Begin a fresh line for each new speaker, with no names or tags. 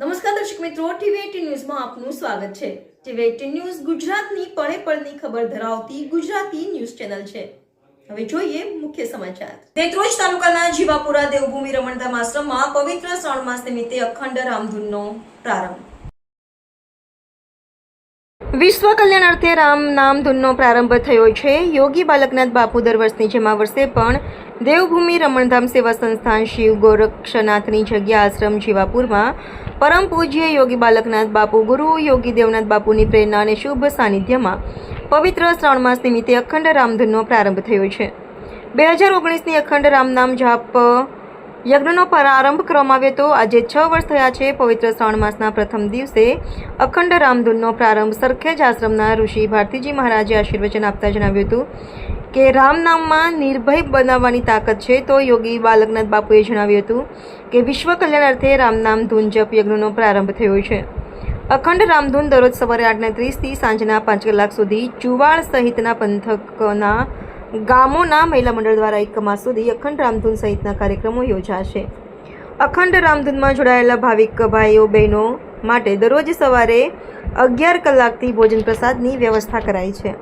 નમસ્કાર દર્શક મિત્રો, ટીવી એટીન ન્યૂઝમાં આપનું સ્વાગત છે. ટીવી એટીન ન્યૂઝ ગુજરાતની પળે પળની ખબર ધરાવતી ગુજરાતી ન્યૂઝ ચેનલ છે. હવે જોઈએ મુખ્ય સમાચાર. નેત્રોજ તાલુકાના જીવાપુરા દેવભૂમિ રમણધામ આશ્રમમાં પવિત્ર શ્રાવણ માસ નિમિત્તે અખંડ રામધૂનનો પ્રારંભ. વિશ્વ કલ્યાણ અર્થે રામ નામ ધૂનનો પ્રારંભ થયો છે. યોગી બાલકનાથ બાપુ દર વર્ષની જેમ વર્ષે પણ દેવભૂમિ રમણધામ સેવા સંસ્થાન શિવ ગોરક્ષનાથની જગ્યા આશ્રમ જીવાપુરમાં પરમ પૂજ્ય યોગી બાલકનાથ બાપુ, ગુરુ યોગી દેવનાથ બાપુની પ્રેરણા અને શુભ સાનિધ્યમાં પવિત્ર શ્રાવણ માસ નિમિત્તે અખંડ રામધૂનનો પ્રારંભ થયો છે. બે હજાર ઓગણીસની અખંડ રામનામ જાપ યજ્ઞનો પ્રારંભ કરવામાં આવ્યો હતો. આજે છ વર્ષ થયા છે. પવિત્ર શ્રાવણ માસના પ્રથમ દિવસે અખંડ રામધૂનનો પ્રારંભ સરખેજ આશ્રમના ઋષિ ભારતીજી મહારાજે આશીર્વચન આપતા જણાવ્યું હતું કે રામ નામમાં નિર્ભય બનાવવાની તાકાત છે તો યોગી બાલકનાથ બાપુએ જણાવ્યું હતું કે વિશ્વ કલ્યાણ અર્થે રામનામ ધૂન જપ યજ્ઞનો પ્રારંભ થયો છે. અખંડ રામધૂન દરરોજ સવારે આઠને ત્રીસથી સાંજના પાંચ કલાક સુધી ચુવાળ સહિતના પંથકના ગામોના મહિલા મંડળ દ્વારા એક માસ સુધી અખંડ રામધૂન સહિતના કાર્યક્રમો યોજાશે. અખંડ રામધૂનમાં જોડાયેલા ભાવિક ભાઈઓ, બહેનો માટે દરરોજ સવારે અગિયાર કલાકથી ભોજન પ્રસાદની વ્યવસ્થા કરાઈ છે.